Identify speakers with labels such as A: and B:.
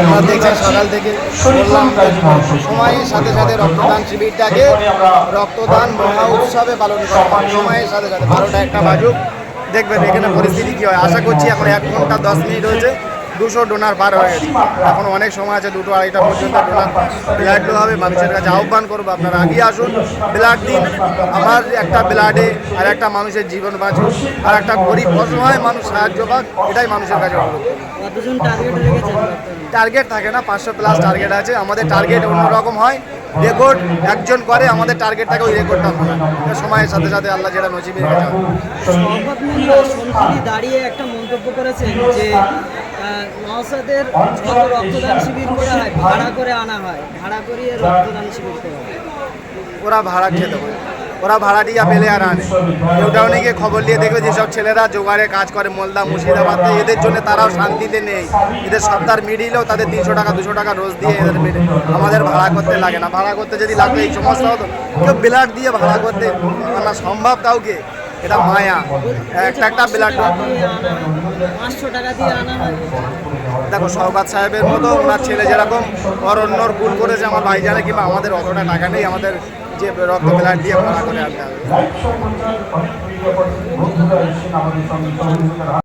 A: আমরা দেখছেন সকাল থেকে বললাম সময়ের সাথে সাথে রক্তদান শিবিরটাকে রক্তদান মহা উৎসবে পালন করা সময়ের সাথে সাথে বারোটা একটা বাজুক। দেখবেন এখানে পরিস্থিতি কি হয়? আশা করছি এখন এক ঘণ্টা দশ মিনিট হয়েছে। দুশো ডোনার পার হয়ে গেছে। এখন অনেক সময় আছে দুটো আড়াইটা পর্যন্ত ডোনার ব্লাড দেওয়া হবে। মানুষের কাছে আহ্বান করব আপনারা আগিয়ে আসুন। ব্লাড দিন। আমার একটা ব্লাডে আর একটা মানুষের জীবন বাঁচুক। আর একটা গরিব অসহায় মানুষ সাহায্য পাক এটাই মানুষের কাছে অনুরোধ
B: টার্গেট
A: থাকে না পাঁচশো প্লাস টার্গেট আছে। আমাদের টার্গেট অন্যরকম হয়। রেকর্ড একজন করে আমাদের টার্গেট থাকে ওই রেকর্ডটা হয় সময়ের সাথে সাথে আল্লাহ যেটা হবে।
B: দাঁড়িয়ে একটা মন্তব্য করেছেন যে আহ, নওশাদের যত রক্তদান শিবির করা হয় ভাড়া করে আনা হয় ভাড়া করিয়ে রক্তদান শিবির করা হয়।
A: ওরা ভাড়া খেতে পারে ওরা ভাড়াটি ভাড়াটিয়া পেলে আর আনে। কেউটাও গিয়ে খবর নিয়ে দেখবে যেসব ছেলেরা জোগাড়ে কাজ করে মোলদা মুর্শিদাবাদ এদের জন্য তারাও শান্তিতে নেই। এদের সপ্তাহ মিডিলেও তাদের তিনশো টাকা দুশো টাকা রোজ দিয়ে এদের মিডে আমাদের ভাড়া করতে লাগে না। ভাড়া করতে যদি লাগবে এই সমস্যা হতো কেউ বিলাট দিয়ে ভাড়া করতে আনা সম্ভব কাউকে? এটা মায়া। একটা একটা
B: হয়।
A: দেখো সৌগাত সাহেবের মতো ওনার ছেলে যেরকম অরণ্যর ভুল করেছে আমার ভাইজানে কিংবা আমাদের অতটা টাকা নেই আমাদের যে রক্ত ব্লাড দিয়ে ভাড়া করে আনতে হবে।